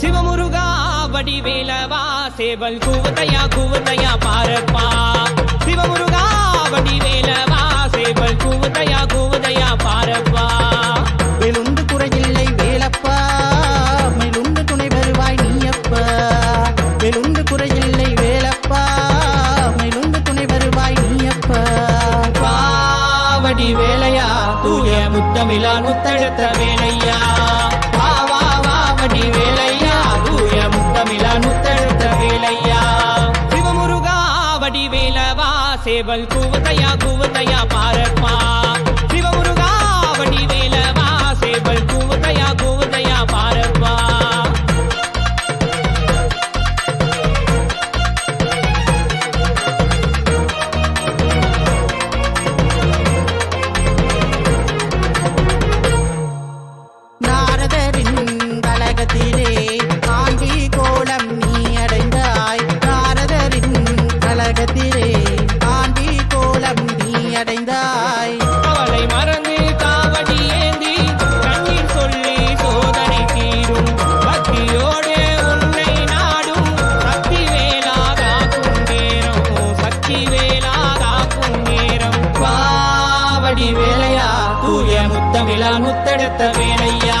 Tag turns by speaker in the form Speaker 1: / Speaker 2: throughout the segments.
Speaker 1: சிவமுருகா வடிவேலவா சேவல் கூவத்தையா கூவத்தையா பாரப்பா. சிவமுருகா வடிவேலவா சேவல் கூவத்தையா கூவத்தையா பாரப்பா.
Speaker 2: வெளுந்து குறையில்லை வேலப்பா மேலுண்டு துணை வருவாய் நீயப்பா. வெளுந்து குறையில்லை வேலப்பா மேலுண்டு துணை வருவாய் நீயப்பா.
Speaker 1: வாவடி வேலையா தூய முத்தமிழா முத்தெடுத்த வேலையா. சேவல் கூவத்தையா கூவத்தையா பாரப்பா சிவமுருகா வண்டி வேலவா சேவல் கூவத்தையா கூவத்தையா பாரப்பா
Speaker 2: நாரதரின் கலகத்திலே அடைந்தாய்
Speaker 1: அவளை மறந்து காவடி ஏந்தி கண்ணீர் சொல்லி சோதனை தீரும். பக்தியோடு உன்னை நாடும் சக்தி வேலாகாக்கும் நேரம். சக்தி வேலாகாக்கும் நேரம். காவடி வேலையா? தூய முத்தமிழா முத்தெடுத்த வேலையா?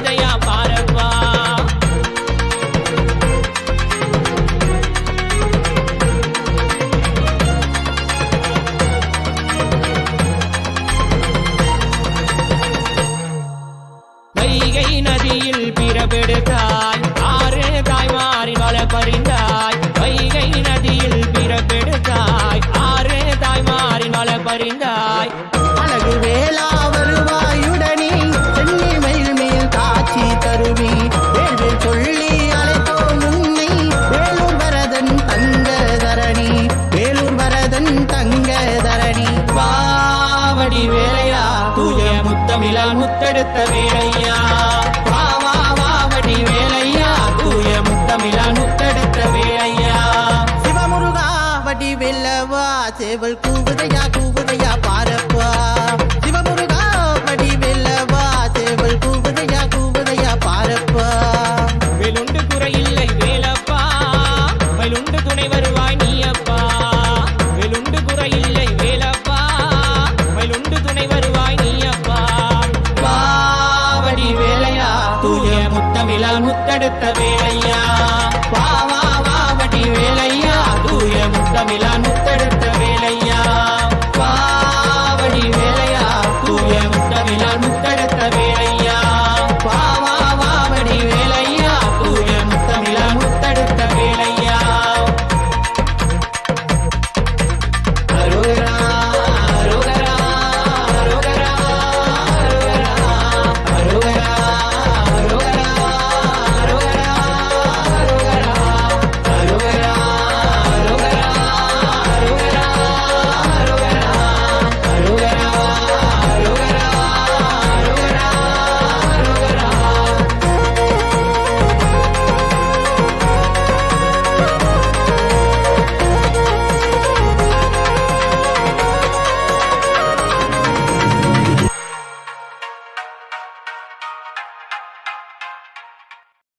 Speaker 1: தாய்மாரி
Speaker 2: அழகு வேளா வருவாயுடனே சென்னி மயில் மேல் காட்சி தருவி. வேள்வி சொல்லி அழைத்தோம் உன்னை வேலூர் வரதன் தங்க தரணி வேலூர் வரதன் தங்க தரணி
Speaker 1: பாவடி வேலையா தூய முத்தமிழா முத்தெடுத்த வேலையா. வா
Speaker 2: வெல்லவா சேவல் கூவுதையா கூ
Speaker 1: மயிலுண்டு குறையில்லை வேலப்பா. மயிலுண்டு துணை வருவாய் நீ அப்பா வெலுண்டு குறையில்லை வேலப்பா. மயிலுண்டு துணை வருவாய் நீ அப்பா பாவடி வேலையா? தூய முத்தமிழா முத்தெடுத்த வேலையா? பாவா பாவடி வேலையா? தூய முத்தமிழா